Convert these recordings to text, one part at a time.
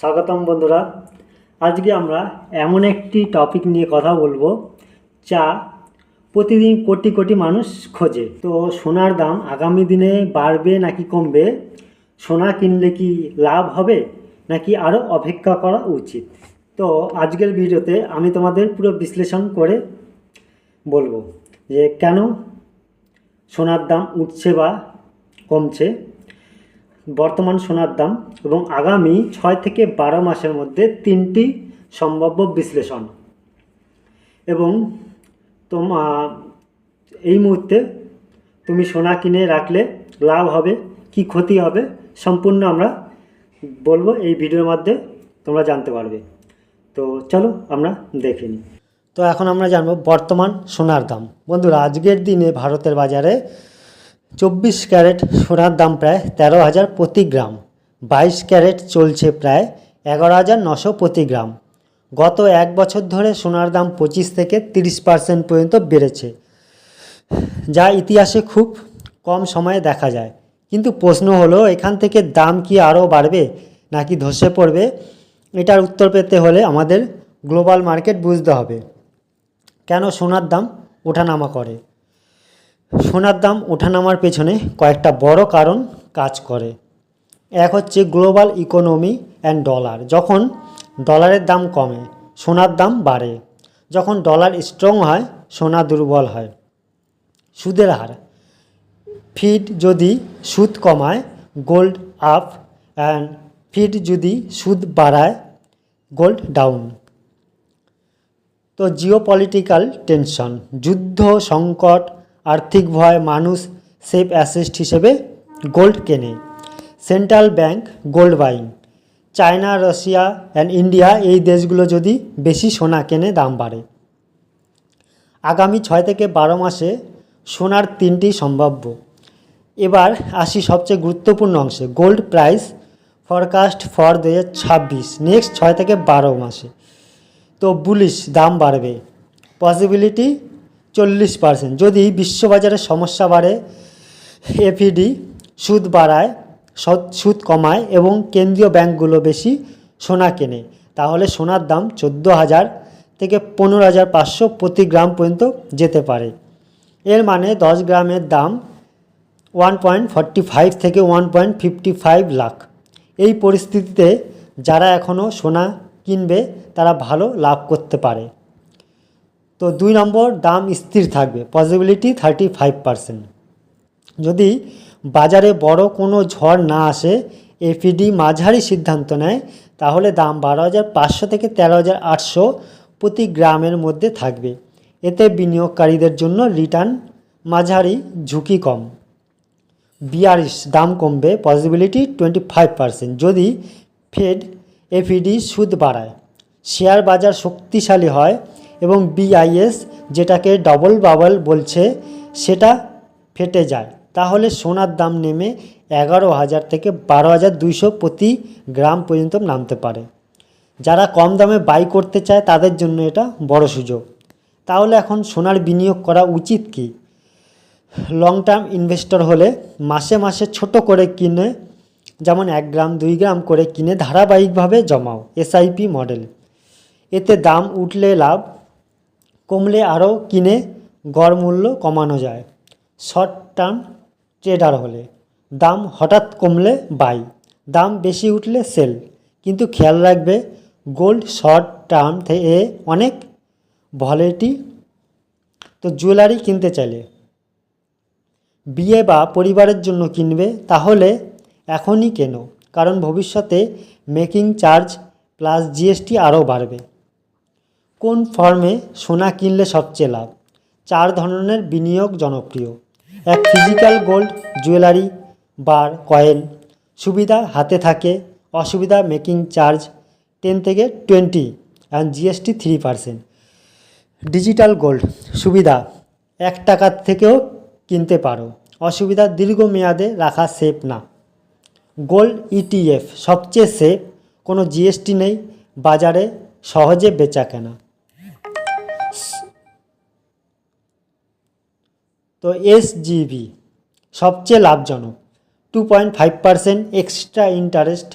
স্বাগতম বন্ধুরা। আজকে আমরা এমন একটি টপিক নিয়ে কথা বলব, যা প্রতিদিন কোটি কোটি মানুষ খোঁজে। তো সোনার দাম আগামী দিনে বাড়বে নাকি কমবে? সোনা কিনলে কি লাভ হবে? নাকি আরও অপেক্ষা করা উচিত? তো আজকের ভিডিওতে আমি তোমাদের পুরো বিশ্লেষণ করে বলব যে কেন সোনার দাম উঠছে বা কমছে। বর্তমান সোনার দাম এবং আগামী ছয় থেকে বারো মাসের মধ্যে তিনটি সম্ভাব্য বিশ্লেষণ। এবং তোমা, এই মুহূর্তে তুমি সোনা কিনে রাখলে লাভ হবে, কি ক্ষতি হবে সম্পূর্ণ আমরা বলব, এই ভিডিওর মধ্যে তোমরা জানতে পারবে। তো চলো আমরা দেখে তো এখন আমরা জানব বর্তমান সোনার দাম। বন্ধুরা, আজকের দিনে ভারতের বাজারে চব্বিশ ক্যারেট সোনার দাম প্রায় তেরো হাজার প্রতি গ্রাম। বাইশ ক্যারেট চলছে প্রায় এগারো হাজার নশো প্রতি গ্রাম। গত এক বছর ধরে সোনার দাম পঁচিশ থেকে তিরিশ পার্সেন্ট পর্যন্ত বেড়েছে, যা ইতিহাসে খুব কম সময়ে দেখা যায়। কিন্তু প্রশ্ন হলো, এখান থেকে দাম কি আরও বাড়বে নাকি ধসে পড়বে? এটার উত্তর পেতে হলে আমাদের গ্লোবাল মার্কেট বুঝতে হবে। কেন সোনার দাম ওঠানামা করে? সোনার দাম ওঠানামার পেছনে কয়েকটা বড় কারণ কাজ করে। এক হচ্ছে গ্লোবাল ইকোনমি অ্যান্ড ডলার। যখন ডলারের দাম কমে, সোনার দাম বাড়ে। যখন ডলার স্ট্রং হয়, সোনা দুর্বল হয়। সুদের হার। ফিড যদি সুদ কমায়, গোল্ড আপ অ্যান্ড ফিড যদি সুদ বাড়ায়, গোল্ড ডাউন। তো জিও পলিটিক্যাল টেনশন, যুদ্ধ, সংকট আর্থিক ভয় মানুষ সেফ অ্যাসেস্ট হিসেবে গোল্ড কেনে। Central bank gold buying China Russia and India এই দেশগুলো যদি বেশি সোনা কেনে, দাম বাড়ে। আগামী ছয় থেকে বারো মাসে সোনার তিনটি সম্ভাব্য। এবার আসি সবচেয়ে গুরুত্বপূর্ণ অংশে গোল্ড প্রাইস ফরকাস্ট ফর দু ছাব্বিশ। নেক্সট ছয় থেকে বারো মাসে। তো বুলিশ দাম বাড়বে। পসিবিলিটি চল্লিশ পার্সেন্ট যদি বিশ্ববাজারে সমস্যা বাড়ে এফিডি সুদ বাড়ায় সুদ কমায় এবং কেন্দ্রীয় ব্যাংকগুলো বেশি সোনা কেনে, তাহলে সোনার দাম চোদ্দ হাজার থেকে পনেরো হাজার পাঁচশো প্রতি গ্রাম পর্যন্ত যেতে পারে। এর মানে দশ গ্রামের দাম ওয়ান পয়েন্ট ফর্টি ফাইভ থেকে one point fifty five lakh. এই পরিস্থিতিতে যারা এখনও সোনা কিনবে, তারা ভালো লাভ করতে পারে। তো দুই নম্বর, দাম স্থির থাকবে পসিবিলিটি থার্টি ফাইভ পার্সেন্ট যদি বাজারে বড় কোনো ঝড় না আসে এফিডি মাঝারি সিদ্ধান্ত নেয়, তাহলে দাম বারো হাজার পাঁচশো থেকে তেরো হাজার আটশো প্রতি গ্রামের মধ্যে থাকবে। এতে বিনিয়োগকারীদের জন্য রিটার্ন মাঝারি, ঝুঁকি কম। বিয়ারিশ দাম কমবে পসিবিলিটি টোয়েন্টি ফাইভ পার্সেন্ট যদি ফেড এফিডি সুদ বাড়ায় শেয়ার বাজার শক্তিশালী হয় এবং বিআইএস যেটাকে ডবল বাবল বলছে, সেটা ফেটে যায়। তাহলে সোনার দাম নেমে এগারো হাজার থেকে বারো হাজার দুইশো প্রতি গ্রাম পর্যন্ত নামতে পারে। যারা কম দামে বাই করতে চায়, তাদের জন্য এটা বড় সুযোগ। তাহলে এখন সোনার বিনিয়োগ করা উচিত কি? লং টার্ম ইনভেস্টর হলে মাসে মাসে ছোট করে কিনে, যেমন এক গ্রাম, দুই গ্রাম করে কিনে ধারাবাহিকভাবে জমাও এসআইপি মডেল এতে দাম উঠলে লাভ কমলে আরও কিনে গড় মূল্য কমানো যায়। শর্ট টার্ম ট্রেডার হলে দাম হঠাৎ কমলে বাই, দাম বেশি উঠলে সেল। কিন্তু খেয়াল রাখবে, গোল্ড শর্ট টার্ম থেকে অনেক ভলেটি তো জুয়েলারি কিনতে চাইলে বিয়ে বা পরিবারের জন্য কিনবে, তাহলে এখনই কেন, কারণ ভবিষ্যতে মেকিং চার্জ প্লাস জিএসটি আরও বাড়বে। কোন ফর্মে সোনা কিনলে সবচেয়ে লাভ? চার ধরনের বিনিয়োগ জনপ্রিয়। এক physical gold jewellery bar coin সুবিধা হাতে থাকে, অসুবিধা মেকিং চার্জ টেন থেকে twenty and GST three percent digital gold সুবিধা। এক টাকার থেকেও কিনতে পারো। অসুবিধা দীর্ঘমেয়াদে রাখা সেফ না। গোল্ড ইটিএফ সবচেয়ে সেফ কোনো জিএসটি নেই। বাজারে সহজে বেচা কেনা। তো এসজিবি সবচেয়ে লাভজনক। Two point five percent extra interest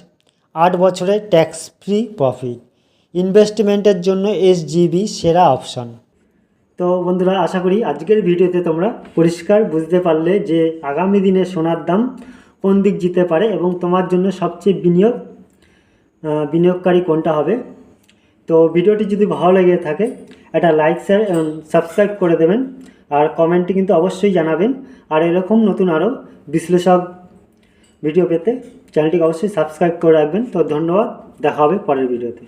আট বছরের ট্যাক্স ফ্রি প্রফিট ইনভেস্টমেন্টের জন্য এসজিবি সেরা অপশন তো বন্ধুরা, আশা করি আজকের ভিডিওতে তোমরা পরিষ্কার বুঝতে পারলে যে আগামী দিনে সোনার দাম কোন দিক যেতে পারে এবং তোমার জন্য সবচেয়ে বিনিয়োগ বিনিয়োগকারী কোনটা হবে। তো ভিডিওটি যদি ভালো লেগে থাকে, একটা লাইক শেয়ার সাবস্ক্রাইব করে দেবেন। আর কমেন্টে কিন্তু অবশ্যই জানাবেন। আর এরকম নতুন আরও বিশ্লেষক ভিডিও পেতে চ্যানেলটিকে অবশ্যই সাবস্ক্রাইব করে রাখবেন। তো ধন্যবাদ, দেখা হবে পরের ভিডিওতে